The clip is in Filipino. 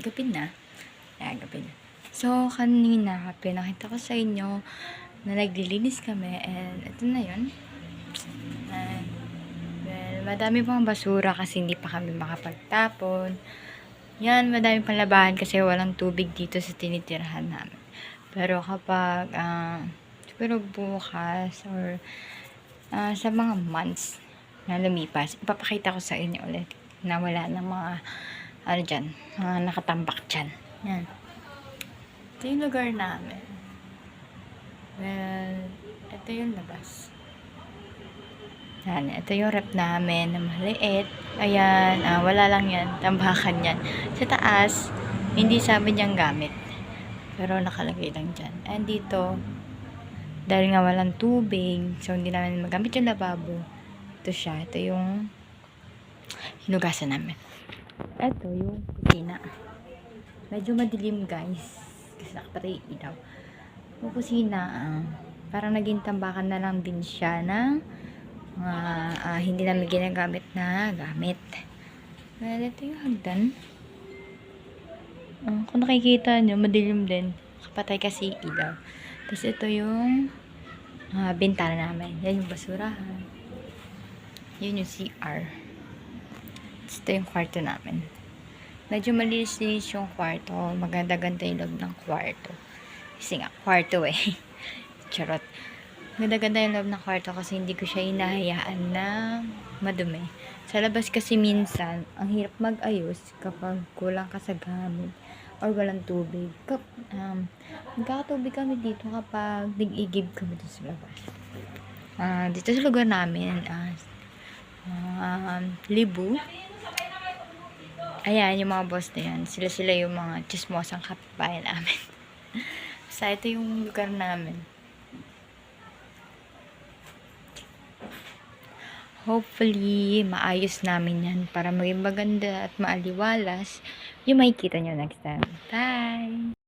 gabi na. Ayan, gabi na. So, kanina, pinakita ko sa inyo na naglilinis kami and ito na yun. And, well, madami pang basura kasi hindi pa kami makapagtapon. Yan, madami pang labahan kasi walang tubig dito sa tinitirahan namin. Pero kapag, ah, siguro bukas or ah, sa mga months na lumipas, ipapakita ko sa inyo ulit na wala ng mga, ano dyan, mga nakatambak dyan. Yan. Ito yung lugar namin. Well, ito yung labas. Yan, ito yung rep namin na maliit. Ayan, ah, wala lang yan. Tambakan yan. Sa taas, hindi sabi niyang gamit. Pero nakalagay lang dyan. And dito, dahil nga walang tubig, so hindi namin magamit yung lababo. Ito siya. Ito yung hinugasan namin. Ito yung kusina. Medyo madilim guys. Kasi nakapatay ilaw. Yung kusina, ah, parang naging tambakan na lang din siya ng mga ah, hindi namin ginagamit na gamit. Well, ito yung hagdan. Ah, kung nakikita nyo, madilim din. Kapatay kasi ilaw. Tapos ito yung ah, bintana namin. Yan yung basurahan. Yun yung CR. Ito yung kwarto namin. Medyo malinis-linis yung kwarto. Maganda-ganda yung loob ng kwarto. Kasi nga, kwarto eh. Charot. Maganda-ganda yung loob ng kwarto kasi hindi ko siya inahayaan na madumi. Sa labas kasi minsan, ang hirap mag-ayos kapag kulang ka sa gamit or walang tubig. Kap, um, nagkakatubig kami dito kapag nag-igib kami dito sa labas. Ah, dito sa lugar namin, ah, um, Libu. Ayan, yung mga boss na yan. Sila-sila yung mga chismosang kapitbahay namin. Sa ito yung lugar namin. Hopefully, maayos namin yan para maging maganda at maaliwalas yung makikita nyo next time. Bye!